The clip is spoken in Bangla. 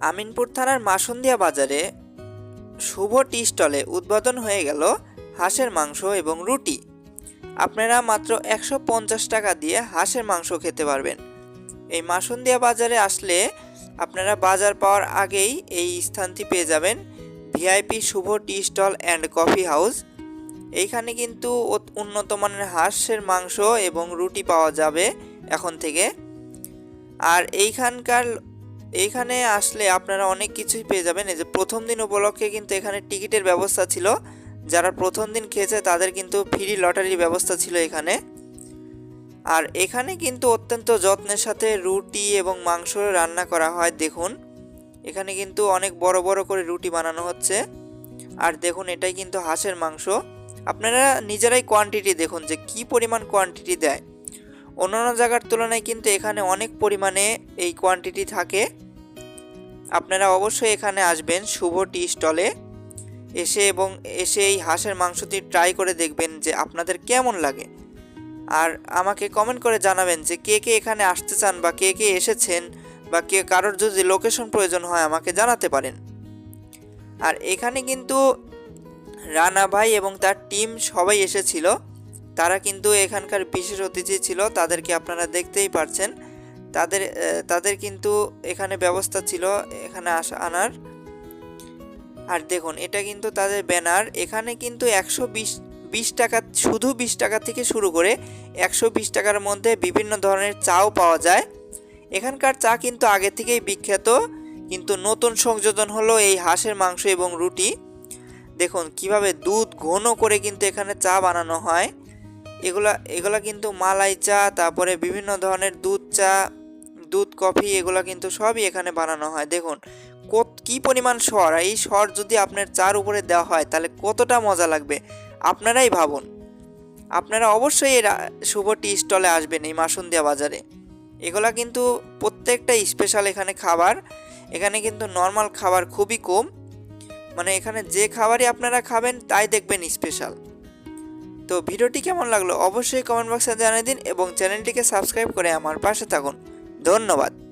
আমিনপুর থানার মাসুন্দিয়া বাজারে শুভ টি স্টলে উদ্বোধন হয়ে গেল হাঁসের মাংস এবং রুটি। আপনারা মাত্র একশো পঞ্চাশ টাকা দিয়ে হাঁসের মাংস খেতে পারবেন। এই মাসুন্দিয়া বাজারে আসলে আপনারা বাজার পাওয়ার আগেই এই স্থানটি পেয়ে যাবেন। VIP Shubho tea stall and coffee house. এইখানে কিন্তু উন্নত মানের হাঁসের মাংস এবং রুটি পাওয়া যাবে এখন থেকে। আর এইখানকার এইখানে আসলে আপনারা অনেক কিছুই পেয়ে যাবেন। এই যে প্রথম দিন উপলক্ষে কিন্তু এখানে টিকিটের ব্যবস্থা ছিল। যারা প্রথম দিন খেয়েছে তাদের কিন্তু ফ্রি লটারির ব্যবস্থা ছিল এখানে। আর এখানে কিন্তু অত্যন্ত যত্নের সাথে রুটি এবং মাংস রান্না করা হয়, দেখুন। এখানে কিন্তু অনেক বড় বড় করে রুটি বানানো হচ্ছে। আর দেখুন, এটাই কিন্তু হাঁসের মাংস। আপনারা নিজেরাই কোয়ান্টিটি দেখুন যে কি পরিমাণ কোয়ান্টিটি দেয়। অন্যান্য জায়গার তুলনায় কিন্তু এখানে অনেক পরিমাণে এই কোয়ান্টিটি থাকে। আপনারা অবশ্যই এখানে আসবেন শুভ টি স্টলে এসে এবং এসে এই হাঁসের মাংসটি ট্রাই করে দেখবেন যে আপনাদের কেমন লাগে। আর আমাকে কমেন্ট করে জানাবেন যে কে কে এখানে আসতে চান বা কে কে এসেছেন বা কে কারোর যদি লোকেশন প্রয়োজন হয় আমাকে জানাতে পারেন। আর এখানে কিন্তু রানা ভাই এবং তার টিম সবাই এসেছিল। তারা কিন্তু এখানকার বিশেষ অতিথি ছিল, তাদেরকে আপনারা দেখতেই পারছেন। তাদের তাদের কিন্তু এখানে ব্যবস্থা ছিল, এখানে আসা, আনার। আর দেখুন, এটা কিন্তু তাদের ব্যানার। এখানে কিন্তু একশো বিশ বিশ টাকা, শুধু বিশ টাকা থেকে শুরু করে একশো বিশ টাকার মধ্যে বিভিন্ন ধরনের চাও পাওয়া যায়। এখানকার চা কিন্তু আগে থেকেই বিখ্যাত, কিন্তু নতুন সংযোজন হলো এই হাঁসের মাংস এবং রুটি। দেখুন, কীভাবে দুধ ঘন করে কিন্তু এখানে চা বানানো হয়। এগুলা এগুলা কিন্তু মালাই চা, তারপরে বিভিন্ন ধরনের দুধ চা দুধ, কফি এগুলা কিন্তু সবই এখানে বানানো হয়। দেখুন, কত, কী পরিমাণ স্বর এই স্বর যদি আপনার চার উপরে দেওয়া হয়, তাহলে কতটা মজা লাগবে? আপনারাই ভাবুন। আপনারা অবশ্যই এই রা- শুভ টি স্টলে আসবেন এই মাসুন্দিয়া বাজারে। এগুলা কিন্তু প্রত্যেকটা স্পেশাল এখানে খাবার। এখানে কিন্তু নর্মাল খাবার খুবই কম। মানে এখানে যে খাবারই আপনারা খাবেন, তাই দেখবেন স্পেশাল। তো ভিডিওটি কেমন লাগল অবশ্যই কমেন্ট বক্সে জানিয়ে দিন এবং চ্যানেলটিকে সাবস্ক্রাইব করে আমার পাশে থাকুন। ধন্যবাদ।